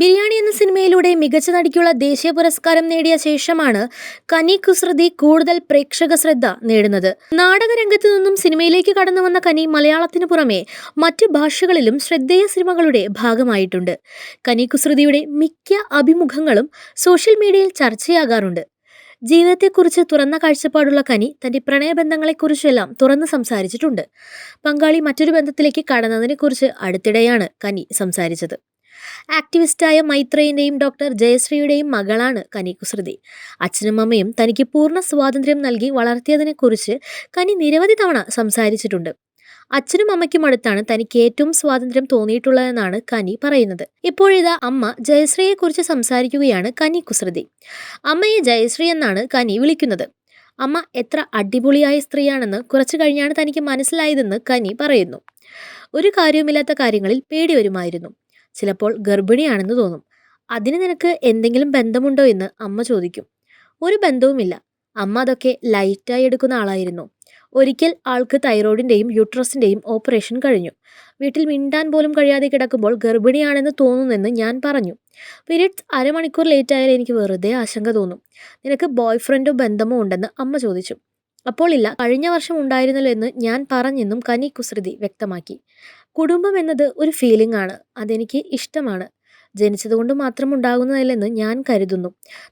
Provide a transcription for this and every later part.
ബിരിയാണി എന്ന സിനിമയിലൂടെ മികച്ച നടിക്കുള്ള ദേശീയ പുരസ്കാരം നേടിയ ശേഷമാണ് കനി കുസൃതി കൂടുതൽ പ്രേക്ഷക ശ്രദ്ധ നേടുന്നത്. നാടകരംഗത്തു നിന്നും സിനിമയിലേക്ക് കടന്നു വന്ന കനി മലയാളത്തിനു പുറമെ മറ്റ് ഭാഷകളിലും ശ്രദ്ധേയ സിനിമകളുടെ ഭാഗമായിട്ടുണ്ട്. കനി കുസൃതിയുടെ മിക്ക അഭിമുഖങ്ങളും സോഷ്യൽ മീഡിയയിൽ ചർച്ചയാകാറുണ്ട്. ജീവിതത്തെക്കുറിച്ച് തുറന്ന കാഴ്ചപ്പാടുള്ള കനി തന്റെ പ്രണയബന്ധങ്ങളെക്കുറിച്ചെല്ലാം തുറന്ന് സംസാരിച്ചിട്ടുണ്ട്. പങ്കാളി മറ്റൊരു ബന്ധത്തിലേക്ക് കടന്നതിനെക്കുറിച്ച് അടുത്തിടെയാണ് കനി സംസാരിച്ചത്. ആക്ടിവിസ്റ്റായ മൈത്രേയിന്റെയും ഡോക്ടർ ജയശ്രീയുടെയും മകളാണ് കനി കുസൃതി അച്ഛനും അമ്മയും തനിക്ക് പൂർണ സ്വാതന്ത്ര്യം നൽകി വളർത്തിയതിനെക്കുറിച്ച് കനി നിരവധി തവണ സംസാരിച്ചിട്ടുണ്ട്. അച്ഛനും അമ്മയ്ക്കും അടുത്താണ് തനിക്ക് ഏറ്റവും സ്വാതന്ത്ര്യം തോന്നിയിട്ടുള്ളതെന്നാണ് കനി പറയുന്നത്. ഇപ്പോഴിതാ അമ്മ ജയശ്രീയെക്കുറിച്ച് സംസാരിക്കുകയാണ് കനി കുസൃതി അമ്മയെ ജയശ്രീ എന്നാണ് കനി വിളിക്കുന്നത്. അമ്മ എത്ര അടിപൊളിയായ സ്ത്രീയാണെന്ന് കുറച്ചു കഴിഞ്ഞാണ് തനിക്ക് മനസ്സിലായതെന്ന് കനി പറയുന്നു. ഒരു കാര്യവുമില്ലാത്ത കാര്യങ്ങളിൽ പേടി വരുമായിരുന്നു. ചിലപ്പോൾ ഗർഭിണിയാണെന്ന് തോന്നും. അതിന് നിനക്ക് എന്തെങ്കിലും ബന്ധമുണ്ടോ? എന്ന് അമ്മ ചോദിക്കും. ഒരു ബന്ധവുമില്ല. അമ്മ അതൊക്കെ ലൈറ്റായി എടുക്കുന്ന ആളായിരുന്നു. ഒരിക്കൽ ആൾക്ക് തൈറോയിഡിന്റെയും യൂട്രസിന്റെയും ഓപ്പറേഷൻ കഴിഞ്ഞു. വീട്ടിൽ മിണ്ടാൻ പോലും കഴിയാതെ കിടക്കുമ്പോൾ ഗർഭിണിയാണെന്ന് തോന്നുന്നെന്ന് ഞാൻ പറഞ്ഞു. പീരീഡ്സ് അരമണിക്കൂർ ലേറ്റ് ആയാൽ എനിക്ക് വെറുതെ ആശങ്ക തോന്നും. നിനക്ക് ബോയ് ഫ്രണ്ടോ ബന്ധമോ ഉണ്ടെന്ന് അമ്മ ചോദിച്ചു. അപ്പോൾ ഇല്ല. കഴിഞ്ഞ വർഷം ഉണ്ടായിരുന്നല്ലോ എന്ന് ഞാൻ പറഞ്ഞെന്നും കനി കുസൃതി വ്യക്തമാക്കി. കുടുംബം എന്നത് ഒരു ഫീലിംഗ് ആണ്. അതെനിക്ക് ഇഷ്ടമാണ്. ജനിച്ചതുകൊണ്ട് മാത്രം ഉണ്ടാകുന്നതല്ലെന്ന് ഞാൻ കരുതുന്നു.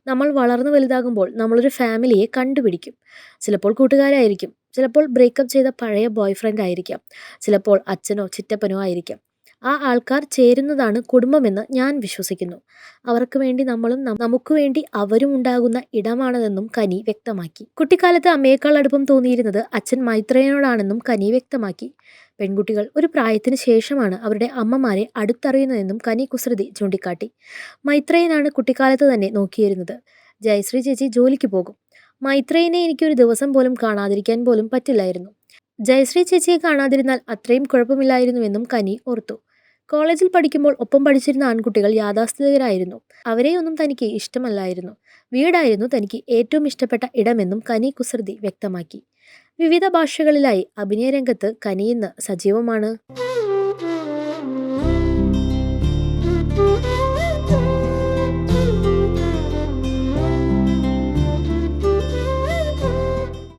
നമ്മൾ വളർന്നു വലുതാകുമ്പോൾ നമ്മളൊരു ഫാമിലിയെ കണ്ടുപിടിക്കും. ചിലപ്പോൾ കൂട്ടുകാരായിരിക്കും. ചിലപ്പോൾ ബ്രേക്കപ്പ് ചെയ്ത പഴയ ബോയ് ഫ്രണ്ട് ആയിരിക്കാം. ചിലപ്പോൾ അച്ഛനോ ചിറ്റപ്പനോ ആയിരിക്കാം. ആ ആൾക്കാർ ചേരുന്നതാണ് കുടുംബമെന്ന് ഞാൻ വിശ്വസിക്കുന്നു. അവർക്ക് വേണ്ടി നമ്മളും നമുക്ക് വേണ്ടി അവരും ഉണ്ടാകുന്ന ഇടമാണതെന്നും കനി വ്യക്തമാക്കി. കുട്ടിക്കാലത്ത് അമ്മയേക്കാൾ അടുപ്പം തോന്നിയിരുന്നത് അച്ഛൻ മൈത്രയനോടാണെന്നും കനി വ്യക്തമാക്കി. പെൺകുട്ടികൾ ഒരു പ്രായത്തിന് ശേഷമാണ് അവരുടെ അമ്മമാരെ അടുത്തറിയുന്നതെന്നും കനി കുസൃതി ചൂണ്ടിക്കാട്ടി. മൈത്രയനാണ് കുട്ടിക്കാലത്ത് തന്നെ നോക്കിയിരുന്നത്. ജയശ്രീ ചേച്ചി ജോലിക്ക് പോകും. മൈത്രേയനെ എനിക്കൊരു ദിവസം പോലും കാണാതിരിക്കാൻ പോലും പറ്റില്ലായിരുന്നു. ജയശ്രീ ചേച്ചിയെ കാണാതിരുന്നാൽ അത്രയും കുഴപ്പമില്ലായിരുന്നുവെന്നും കനി ഓർത്തു. കോളേജിൽ പഠിക്കുമ്പോൾ ഒപ്പം പഠിച്ചിരുന്ന ആൺകുട്ടികൾ യാഥാസ്ഥിതികരായിരുന്നു. അവരെയൊന്നും തനിക്ക് ഇഷ്ടമല്ലായിരുന്നു. വീടായിരുന്നു തനിക്ക് ഏറ്റവും ഇഷ്ടപ്പെട്ട ഇടമെന്നും കനി കുസൃതി വ്യക്തമാക്കി. വിവിധ ഭാഷകളിലായി അഭിനയരംഗത്ത് കനി ഇന്ന് സജീവമാണ്.